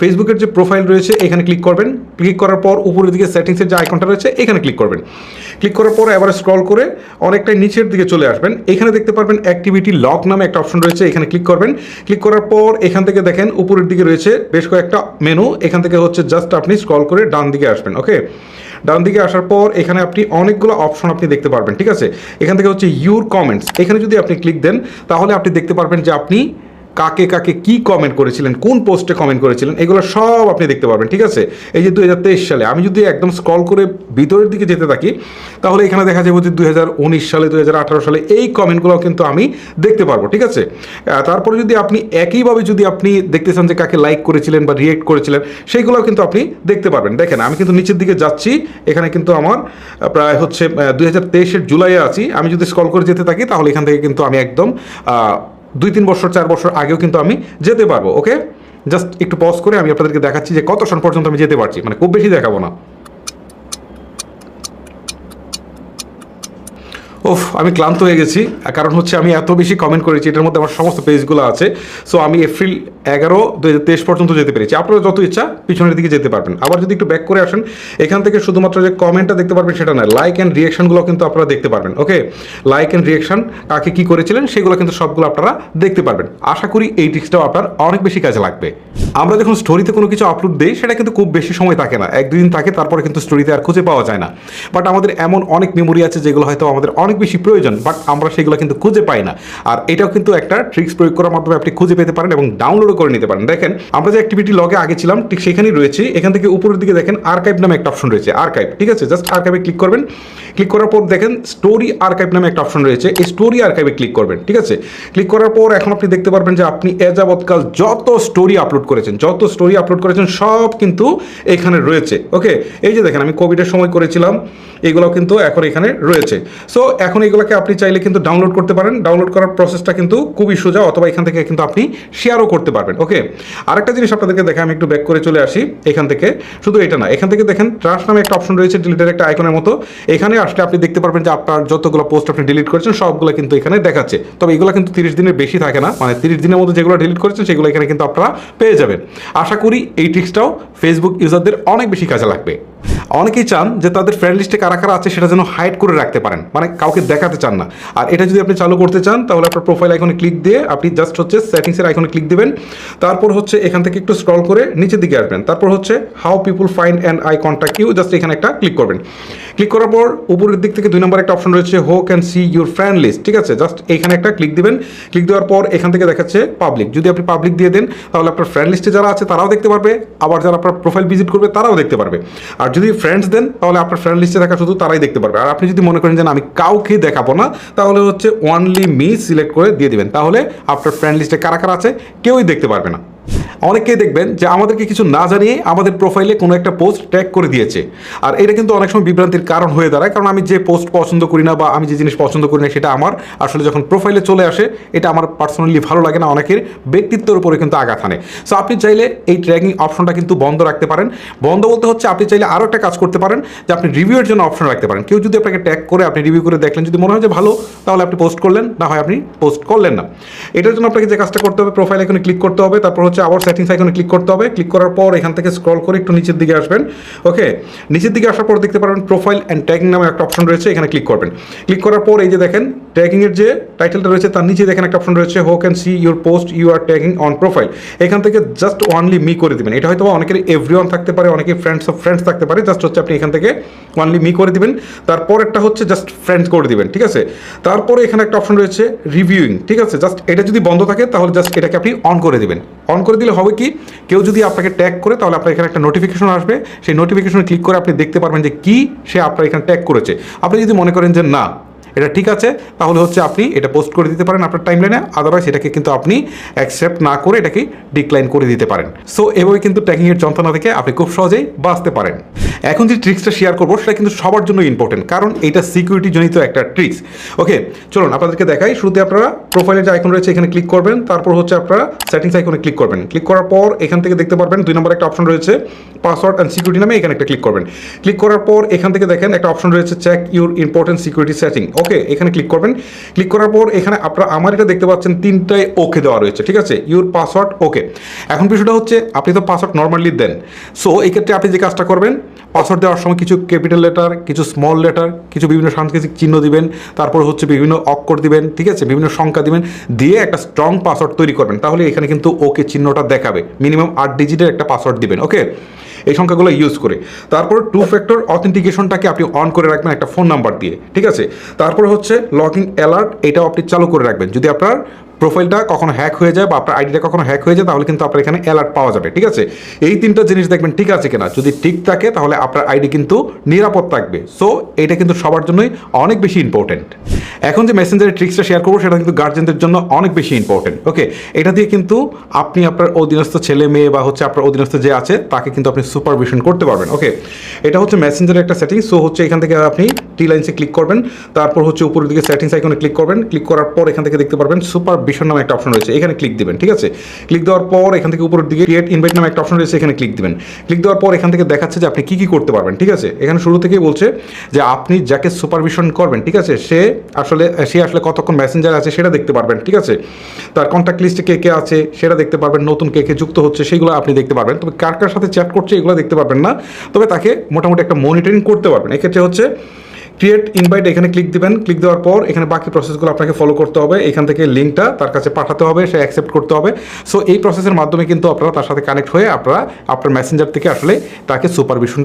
ফেসবুকের যে প্রোফাইল রয়েছে, এখানে ক্লিক করবেন। ক্লিক করার পর উপরের দিকে সেটিংসের যে আইকনটা রয়েছে, এখানে ক্লিক করবেন। ক্লিক করার পর এবারে স্ক্রল করে অনেকটাই নিচের দিকে চলে আসবেন। এখানে দেখতে পারবেন অ্যাক্টিভিটি লক নামে একটা অপশন রয়েছে, এখানে ক্লিক করবেন। ক্লিক করার পর এখান থেকে দেখেন উপরের দিকে রয়েছে বেশ কয়েকটা মেনু এখান থেকে হচ্ছে জাস্ট আপনি স্ক্রল করে ডান দিকে আসবেন ওকে ডান দিকে আসার পর এখানে আপনি অনেকগুলো অপশন আপনি দেখতে পারবেন, ঠিক আছে? এখান থেকে হচ্ছে ইউর কমেন্টস এখানে যদি আপনি ক্লিক দেন, তাহলে আপনি দেখতে পারবেন যে আপনি কাকে কাকে কি কমেন্ট করেছিলেন, কোন পোস্টে কমেন্ট করেছিলেন, এগুলো সব আপনি দেখতে পারবেন, ঠিক আছে? এই যে দুই হাজার তেইশ সালে, আমি যদি একদম স্ক্রল করে ভিতরের দিকে যেতে থাকি, তাহলে এখানে দেখা যাবে যে দুই হাজার উনিশ সালে, দুই হাজার আঠারো সালে এই কমেন্টগুলো কিন্তু আমি দেখতে পারব, ঠিক আছে? তারপরে যদি আপনি একইভাবে যদি আপনি দেখতে চান যে কাকে লাইক করেছিলেন বা রিয়েক্ট করেছিলেন, সেইগুলোও কিন্তু আপনি দেখতে পারবেন। দেখেন, আমি কিন্তু নিচের দিকে যাচ্ছি, এখানে কিন্তু আমার প্রায় হচ্ছে দুই হাজার তেইশের জুলাইয়ে আছি। আমি যদি স্কল করে যেতে থাকি, তাহলে এখান থেকে কিন্তু আমি একদম দুই, তিন বছর, চার বছর আগেও কিন্তু আমি যেতে পারব, ওকে? জাস্ট একটু পজ করে আমি আপনাদেরকে দেখাচ্ছি যে কত সন পর্যন্ত আমি যেতে পারছি মানে খুব বেশি দেখাবো না। ওফ আমি ক্লান্ত হয়ে গেছি, কারণ হচ্ছে আমি এত বেশি কমেন্ট করেছি, এটার মধ্যে আমার সমস্ত পেজগুলো আছে। সো আমি এপ্রিল এগারো দু তেইশ পর্যন্ত যেতে পেরেছি। আপনারা যত ইচ্ছা পিছনের দিকে যেতে পারবেন। আবার যদি একটু ব্যাক করে আসেন, এখান থেকে শুধুমাত্র যে কমেন্টটা দেখতে পারবেন সেটা নয় লাইক অ্যান্ড রিয়েকশনগুলো কিন্তু আপনারা দেখতে পারবেন ওকে লাইক অ্যান্ড রিয়েকশন কাকে কী করেছিলেন সেগুলো কিন্তু সবগুলো আপনারা দেখতে পারবেন। আশা করি এই ট্রিক্সটাও আপনার অনেক বেশি কাজে লাগবে। আমরা যখন স্টোরিতে কোনো কিছু আপলোড দিই, সেটা কিন্তু খুব বেশি সময় থাকে না। এক দুদিন থাকে, তারপরে কিন্তু স্টোরিতে আর খুঁজে পাওয়া যায় না। বাট আমাদের এমন অনেক মেমোরি আছে যেগুলো হয়তো আমাদের অনেক বেশি প্রয়োজন বাট আমরা সেগুলো কিন্তু খুঁজে পাই না। আর এটাও কিন্তু একটা ট্রিক্স প্রয়োগ করার মাধ্যমে আপনি খুঁজে পেতে পারেন এবং ডাউনলোডও করে নিতে পারেন। দেখেন, আমরা যে অ্যাক্টিভিটি লগে আগে ছিলাম, ঠিক সেখানেই রয়েছে। এখান থেকে উপরের দিকে দেখেন আর্কাইভ নামে একটা অপশন রয়েছে আর্কাইভ ঠিক আছে? জাস্ট আর্কাইভে ক্লিক করবেন। ক্লিক করার পর দেখেন স্টোরি আর্কাইভ নামে একটা অপশন রয়েছে। এই স্টোরি আর্কাইভে ক্লিক করবেন, ঠিক আছে? ক্লিক করার পর এখন আপনি দেখতে পারবেন যে আপনি এ যাবৎকাল যত স্টোরি আপলোড করেছেন, যত স্টোরি আপলোড করেছেন, সব কিন্তু এখানে রয়েছে ওকে এই যে দেখেন, আমি কোভিডের সময় করেছিলাম এগুলো কিন্তু এখন এখানে রয়েছে। সো এখন এগুলোকে আপনি চাইলে কিন্তু ডাউনলোড করতে পারেন। ডাউনলোড করার প্রসেসটা কিন্তু খুবই সোজা, অথবা এখান থেকে কিন্তু আপনি শেয়ারও করতে পারবেন ওকে আরেকটা জিনিস আপনাদেরকে দেখে আমি একটু ব্যাক করে চলে আসি এখান থেকে। শুধু এটা না, এখান থেকে দেখেন ট্রাশ নামে একটা অপশন রয়েছে ডিলিটের একটা আইকনের মতো। এখানে আসলে আপনি দেখতে পারবেন যে আপনার যতগুলো পোস্ট আপনি ডিলিট করেছেন, সবগুলো কিন্তু এখানে দেখাচ্ছে। তবে এগুলো কিন্তু তিরিশ দিনের বেশি থাকে না। মানে তিরিশ দিনের মধ্যে যেগুলো ডিলিট করেছেন, সেগুলো এখানে কিন্তু আপনারা পেয়ে যাবেন। আশা করি এই ট্রিক্সটাও ফেসবুক ইউজারদের অনেক বেশি কাজে লাগবে। অনেকেই চান যে তাদের ফ্রেন্ড লিস্টে কারা কারা আছে সেটা যেন হাইড করে রাখতে পারেন। মানে কাউকে দেখাতে চান না। আর এটা যদি আপনি চালু করতে চান, তাহলে আপনার প্রোফাইল আইকনে ক্লিক দিয়ে আপনি জাস্ট হচ্ছে সেটিংসের আইকনে ক্লিক দেবেন। তারপর হচ্ছে এখান থেকে একটু স্ক্রল করে নিচের দিকে আসবেন। তারপর হচ্ছে how people find and I contact you just এখানে একটা ক্লিক করবেন। ক্লিক করার পর উপরের দিক থেকে দুই নম্বর একটা অপশন রয়েছে who can see your friend list ঠিক আছে? জাস্ট এখানে একটা ক্লিক দিবেন। ক্লিক দেওয়ার পর এখান থেকে দেখাচ্ছে পাবলিক যদি আপনি পাবলিক দিয়ে দেন, তাহলে আপনার ফ্রেন্ড লিস্টে যারা আছে, তারাও দেখতে পারবে। আবার যারা আপনার প্রোফাইল ভিজিট করবে, তারাও দেখতে পারবে। আর যদি ফ্রেন্ডস দেন, তাহলে আপনার ফ্রেন্ড লিস্টে থাকা শুধু তারাই দেখতে পারবে। আর আপনি যদি মনে করেন যে আমি কাউকে দেখাবো না, তাহলে হচ্ছে ওনলি মি সিলেক্ট করে দিয়ে দিবেন। তাহলে আপনার ফ্রেন্ড লিস্টে কারা কারা আছে, কেউই দেখতে পারবে না। অনেকেই দেখবেন যে আমাদেরকে কিছু না জানিয়ে আমাদের প্রোফাইলে কোনো একটা পোস্ট ট্যাগ করে দিয়েছে। আর এটা কিন্তু অনেক সময় বিভ্রান্তির কারণ হয়ে দাঁড়ায়, কারণ আমি যে পোস্ট পছন্দ করি না বা আমি যে জিনিস পছন্দ করি না সেটা আমার আসলে যখন প্রোফাইলে চলে আসে, এটা আমার পার্সোনালি ভালো লাগে না, অনেকের ব্যক্তিত্বের উপরে কিন্তু আঘাত আনে সো আপনি চাইলে এই ট্র্যাকিং অপশনটা কিন্তু বন্ধ রাখতে পারেন। বন্ধ বলতে হচ্ছে আপনি চাইলে আরও একটা কাজ করতে পারেন, যে আপনি রিভিউয়ের জন্য অপশন রাখতে পারেন। কেউ যদি আপনাকে ট্যাগ করে, আপনি রিভিউ করে দেখলেন, যদি মনে হয় যে ভালো, তাহলে আপনি পোস্ট করলেন, না হয় আপনি পোস্ট করলেন না। এটার জন্য আপনাকে যে কাজটা করতে হবে প্রোফাইল এখানে ক্লিক করতে হবে, তারপর হচ্ছে আবার সেটিংস আইকনে ক্লিক করতে হবে। ক্লিক করার পর এখান থেকে স্ক্রল করে একটু নিচের দিকে আসবেন। ওকে নিচের দিকে আসার পর দেখতে পারবেন প্রোফাইল অ্যান্ড ট্যাগিং নামে একটা অপশন রয়েছে, এখানে ক্লিক করবেন। ক্লিক করার পর এই যে দেখেন ট্যাগিং এর যে টাইটেলটা রয়েছে, তার নিচে দেখেন একটা অপশন রয়েছে who can see your post you are tagging on profile এখান থেকে জাস্ট ওয়ানলি মি করে দিবেন। এটা হয়তো অনেকের এভরি থাকতে পারে, অনেকে ফ্রেন্ডস অফ ফ্রেন্ডস থাকতে পারে জাস্ট হচ্ছে আপনি এখান থেকে ওয়ানলি মি করে দিবেন। তারপর একটা হচ্ছে জাস্ট ফ্রেন্ডস করে দিবেন, ঠিক আছে? তারপরে এখানে একটা অপশন রয়েছে রিভিউইং ঠিক আছে? জাস্ট এটা যদি বন্ধ থাকে, তাহলে জাস্ট এটাকে আপনি অন করে দিবেন। অন করে দিলে হবে কি, কেউ যদি আপনাকে ট্যাগ করে, তাহলে আপনার এখানে একটা নোটিফিকেশন আসবে। সেই নোটিফিকেশনে ক্লিক করে আপনি দেখতে পারবেন যে কি সে আপনার এখানে ট্যাগ করেছে। আপনি যদি মনে করেন যে না এটা ঠিক আছে। তাহলে হচ্ছে আপনি এটা পোস্ট করে দিতে পারেন আপনার টাইমলাইনে আদারওয়াইজ এটাকে কিন্তু আপনি অ্যাকসেপ্ট না করে এটাকে ডিক্লাইন করে দিতে পারেন। সো এভাবে কিন্তু ট্যাগিংয়ের যন্ত্রণা থেকে আপনি খুব সহজেই বাঁচতে পারেন। এখন যে ট্রিক্সটা শেয়ার করব, সেটা কিন্তু সবার জন্য ইম্পর্টেন্ট কারণ এটা সিকিউরিটি জনিত একটা ট্রিক্স ওকে চলুন আপনাদেরকে দেখাই। শুরুতে আপনারা প্রোফাইলের যে আইকন রয়েছে, এখানে ক্লিক করবেন। তারপর হচ্ছে আপনারা সেটিংস আইকনে ক্লিক করবেন। ক্লিক করার পর এখান থেকে দেখতে পারবেন দুই নম্বর একটা অপশন রয়েছে পাসওয়ার্ড অ্যান্ড সিকিউরিটি নামে। এখানে একটা ক্লিক করবেন। ক্লিক করার পর এখান থেকে দেখেন একটা অপশন রয়েছে check your important security setting okay এখানে ক্লিক করবেন। ক্লিক করার পর এখানে আপনারা আমার এটা দেখতে পাচ্ছেন, তিনটায় ওকে দেওয়া রয়েছে, ঠিক আছে? ইউর পাসওয়ার্ড ওকে এখন বিষয়টা হচ্ছে, আপনি তো পাসওয়ার্ড নর্মালি দেন। সো এই ক্ষেত্রে আপনি যে কাজটা করবেন পাসওয়ার্ড দেওয়ার সময় কিছু ক্যাপিটাল লেটার কিছু স্মল লেটার কিছু বিভিন্ন সাংস্কৃতিক চিহ্ন দিবেন, তারপর হচ্ছে বিভিন্ন অক্ষর দিবেন, ঠিক আছে? বিভিন্ন সংখ্যা দিবেন, দিয়ে একটা স্ট্রং পাসওয়ার্ড তৈরি করবেন। তাহলে এখানে কিন্তু ওকে চিহ্নটা দেখাবে। মিনিমাম আট ডিজিটের একটা পাসওয়ার্ড দিবেন ওকে এই সংখ্যাগুলো ইউজ করে। তারপর টু ফ্যাক্টর অথেন্টিকেশনটাকে আপনি অন করে রাখবেন একটা ফোন নাম্বার দিয়ে, ঠিক আছে? তারপর হচ্ছে লগিং অ্যালার্ট এটাও আপনি চালু করে রাখবেন। যদি আপনার প্রোফাইলটা কখনো হ্যাক হয়ে যায় বা আপনার আইডিটা কখনো হ্যাক হয়ে যায়, তাহলে কিন্তু আপনার এখানে অ্যালার্ট পাওয়া যাবে, ঠিক আছে? এই তিনটা জিনিস দেখবেন ঠিক আছে কিনা। যদি ঠিক থাকে, তাহলে আপনার আইডি কিন্তু নিরাপদ থাকবে। সো এটা কিন্তু সবার জন্যই অনেক বেশি ইম্পর্টেন্ট এখন যে মেসেঞ্জারের ট্রিক্সটা শেয়ার করব, সেটা কিন্তু গার্জেনদের জন্য অনেক বেশি ইম্পর্টেন্ট ওকে এটা দিয়ে কিন্তু আপনি আপনার অধীনস্থ ছেলে মেয়ে বা হচ্ছে আপনার অধীনস্থ যে আছে, তাকে কিন্তু আপনি সুপারভিশন করতে পারবেন ওকে এটা হচ্ছে মেসেঞ্জারের একটা সেটিং সো হচ্ছে এখান থেকে আপনি টি লাইন্সে ক্লিক করবেন, তারপর হচ্ছে উপরের দিকে সেটিংস আইকনে ক্লিক করবেন। ক্লিক করার পর এখান থেকে দেখতে পারবেন সুপারভিশন নামে একটা অপশন রয়েছে, এখানে ক্লিক দিবেন, ঠিক আছে? ক্লিক দেওয়ার পর এখান থেকে উপরের দিকে ক্রিয়েট ইনভাইট নামে একটা অপশন রয়েছে, এখানে ক্লিক দিবেন। ক্লিক দেওয়ার পর এখান থেকে দেখাচ্ছে যে আপনি কি কি করতে পারবেন, ঠিক আছে? এখানে শুরু থেকেই বলছে যে আপনি যাকে সুপারভিশন করবেন, ঠিক আছে, সে আসলে সে আসলে কতক্ষণ মেসেঞ্জার আছে সেটা দেখতে পারবেন, ঠিক আছে? তার কন্ট্যাক্ট লিস্টে কে কে আছে সেটা দেখতে পারবেন, নতুন কে কে যুক্ত হচ্ছে সেগুলো আপনি দেখতে পারবেন। তবে কার কার সাথে চ্যাট করছে এগুলো দেখতে পারবেন না, তবে তাকে মোটামুটি একটা মনিটরিং করতে পারবেন। এক্ষেত্রে হচ্ছে ক্রিয়েট ইনভাইট এখানে ক্লিক দেবেন। ক্লিক দেওয়ার পর এখানে বাকি প্রসেসগুলো আপনাকে ফলো করতে হবে। এখান থেকে লিঙ্কটা তার কাছে পাঠাতে হবে, সে অ্যাকসেপ্ট করতে হবে। সো এই প্রসেসের মাধ্যমে কিন্তু আপনারা তার সাথে কানেক্ট হয়ে আপনারা, আপনার মেসেঞ্জার থেকে আসলে তাকে সুপারভিশন